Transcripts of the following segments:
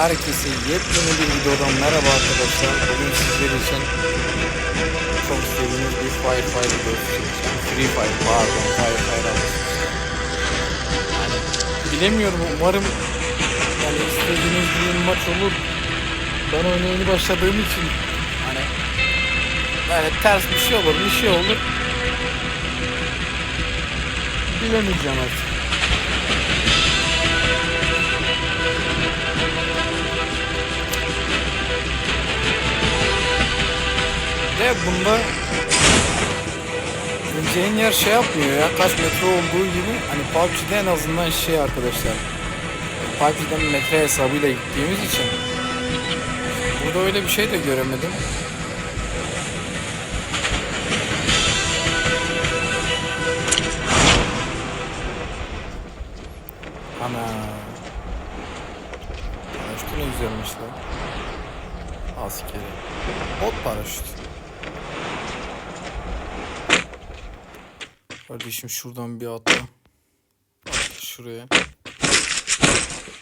Herkese yepyeni bir videodan merhaba arkadaşlar. Bugün sizler için çok istediğiniz bir Firefly videosu çekeceğim. Free Fire pardon Firefly almışsınız. Yani bilemiyorum umarım yani istediğiniz bir maç olur. Ben oyuna başladığım için hani böyle ters bir şey olur bir şey olur. Bilemeyeceğim artık. De bunda gideceğin yer şey yapmıyor ya kaç metre olduğu gibi hani PUBG'de en azından şey arkadaşlar PUBG'den metre hesabıyla gittiğimiz için burada öyle bir şey de göremedim. Ana. Paraşütü ne güzelmiş lan. Askeri. Bot paraşüt. Kardeşim şuradan bir atla. Atla şuraya.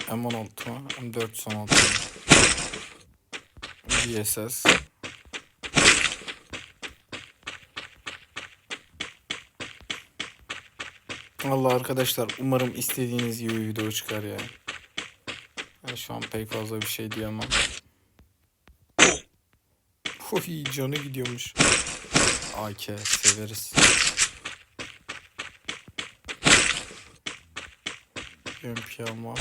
M16 mı? M416 mı? DSS. Allah arkadaşlar umarım istediğiniz gibi video çıkar ya. Ben şu an pek fazla bir şey diyemem. Oy canı gidiyormuş. AK severiz. MP ama.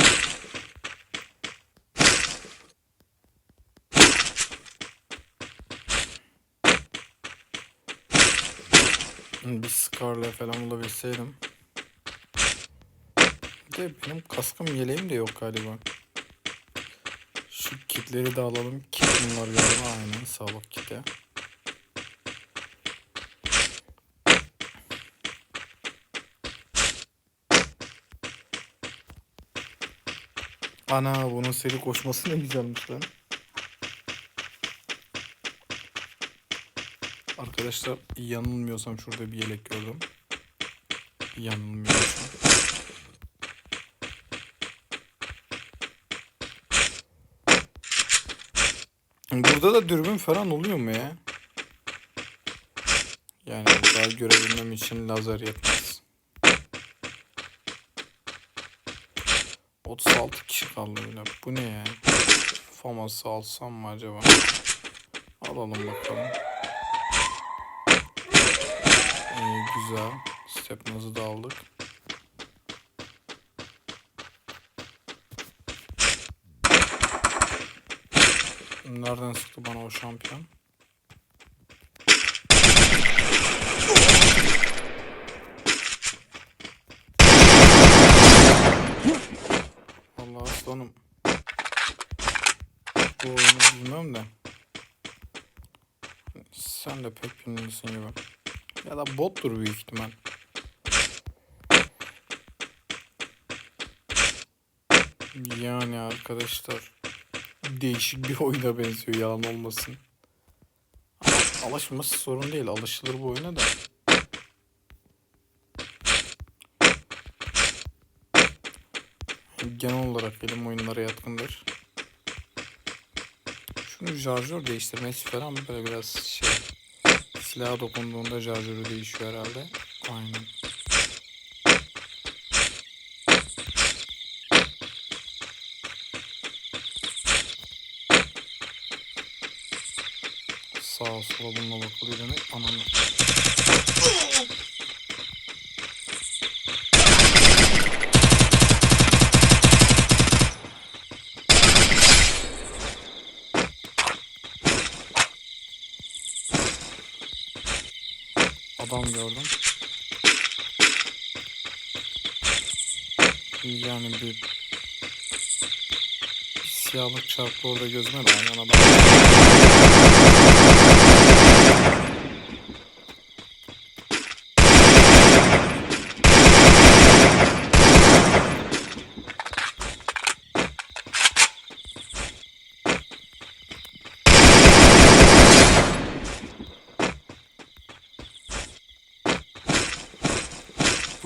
Bir Scar'la falan bulabilseydim. De benim kaskım yeleğim de yok galiba. Şu kitleri de alalım. Kit bunlar galiba aynen sağlık kiti. Ana bunun seri koşması ne güzelmiş lan. Arkadaşlar yanılmıyorsam şurada bir yelek gördüm. Yanılmıyorsam. Burada da dürbün falan oluyor mu ya? Yani daha görebilmem için lazer yetmez. 36 kişi kaldı bile. Bu ne ya? Faması alsam mı acaba? Alalım bakalım. İyi güzel. Stepnaz'ı da aldık. Nereden sıktı bana o şampiyon? Bilmem de. Sen de pek bilmiyorsun gibi. Ya da bottur büyük ihtimal. Yani arkadaşlar değişik bir oyuna benziyor yalan olmasın. Alışması sorun değil. Alışılır bu oyuna da. Genel olarak benim oyunlara yatkındır. Şunu şarjör değiştirmesi falan böyle biraz şey. Silaha dokunduğunda şarjörü değişiyor herhalde. Aynen. Sağa sola bununla bakılıyor demek. Ananı. Adam gördüm. Yani bir, bir siyahlık çarptı orada gözüme de aynen adam.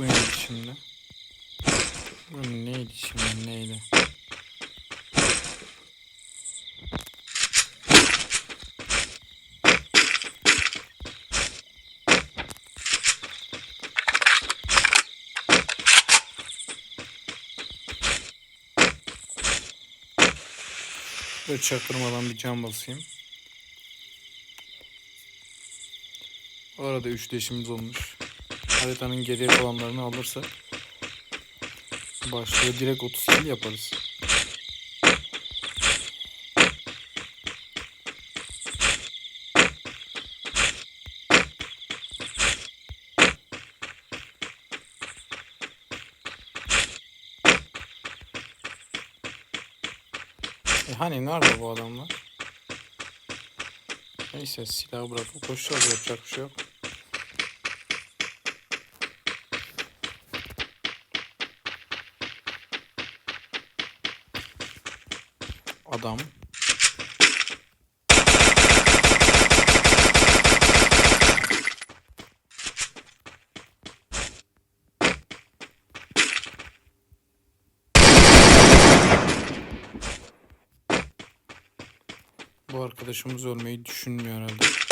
Bu neydi şimdi? Bu neydi şimdi neydi? Ve çaktırmadan bir cam basayım. O arada 3 deşimiz olmuş. Haritanın geriye kalanlarını alırsak başlığı direkt 30 kill yaparız. E hani nerede bu adamlar? Neyse silahı bırakıp koşacağız yapacak bir şey yok. Adam. Arkadaşımız ölmeyi düşünmüyor herhalde.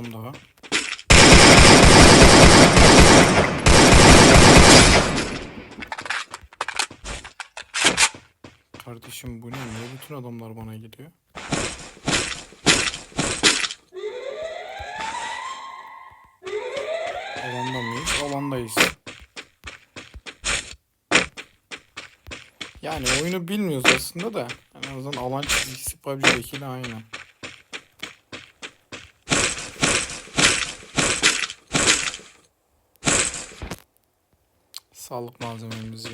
Adam daha. Kardeşim bu ne? Niye bütün adamlar bana gidiyor? Alanda mıyız? Alandayız. Yani oyunu bilmiyoruz aslında da. En azından alan çizgisi PUBG'dekiyle aynı. Sağlık malzememizi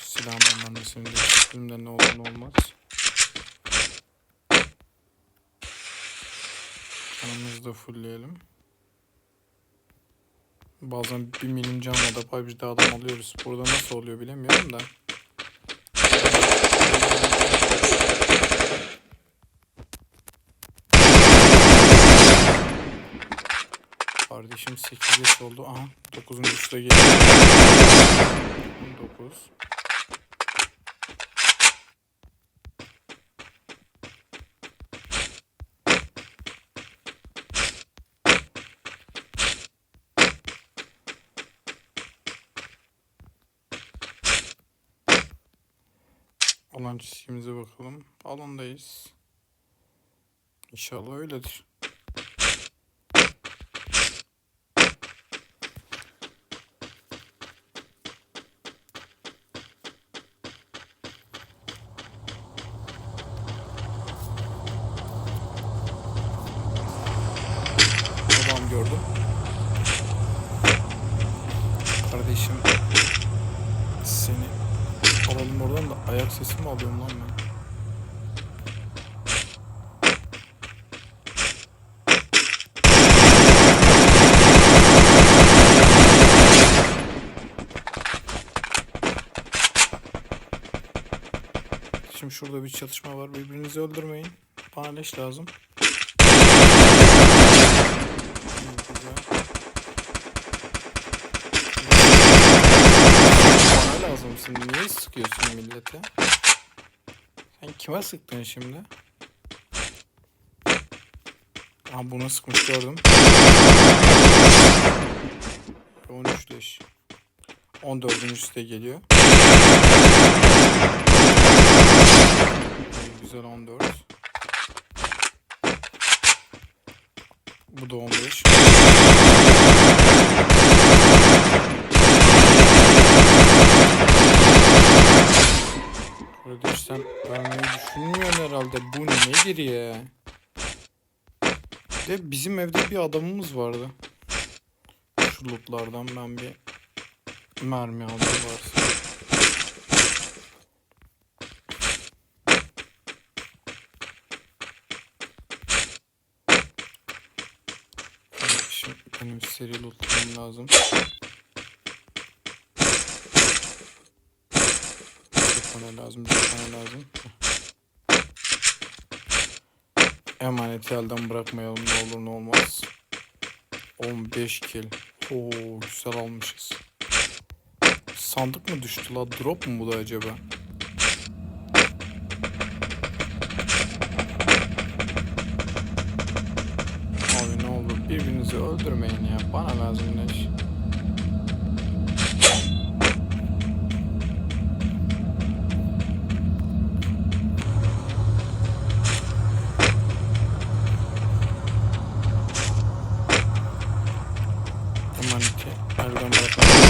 Silahın annesini değiştirdim de ne olur ne olmaz. Canımızı da fullleyelim. Bazen bir milim canla da PUBG'de adam alıyoruz. Burada nasıl oluyor bilemiyorum da. Kardeşim 8 yaş oldu. Aha 9. da geliyor. 9. Alan çizgimize bakalım. Alandayız. İnşallah öyledir. Adam gördüm. Kardeşim seni alalım oradan da ayak sesi mi alıyorum lan ben? Şimdi şurada bir çatışma var. Birbirinizi öldürmeyin. Bana leş lazım. İyi, güzel. Bana lazımsın. Niye sıkıyorsun millete? Sen kime sıktın şimdi? Aha buna sıkmış gördüm. 13 leş. 14. de geliyor. Güzel 14. Bu da 15. Sen ölmeyi düşünmüyorsun herhalde. Bu nedir ya? De bizim evde bir adamımız vardı. Şu lootlardan ben bir mermi aldım varsa. Şimdi benim seri lootlarım lazım. Cephane lazım, cephane lazım. Emaneti elden bırakmayalım ne olur ne olmaz. 15 kill. Oo güzel almışız. Sandık mı düştü la? Drop mu bu da acaba? Abi ne olur birbirinizi öldürmeyin ya. Bana lazım leş. Emaneti elden bırakmayalım.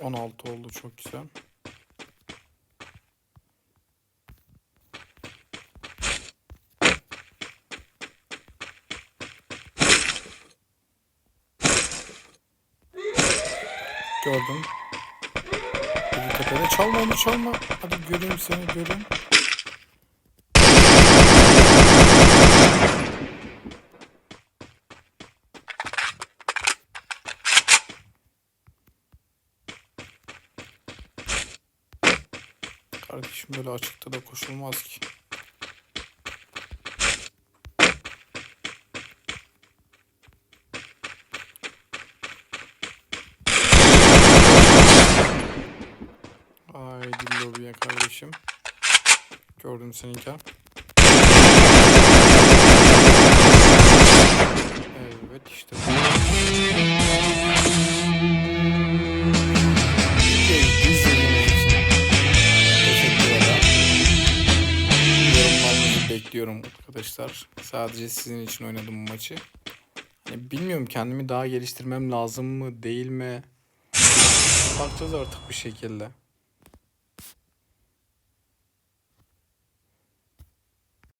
On altı oldu çok güzel. Gördüm. Biri tepede çalma onu çalma. Hadi göreyim seni göreyim. Kardeşim böyle açıkta da koşulmaz ki. Haydi lobiye kardeşim. Gördüm seninki. Arkadaşlar. Sadece sizin için oynadım bu maçı. Hani bilmiyorum kendimi daha geliştirmem lazım mı değil mi? Bakacağız artık bir şekilde.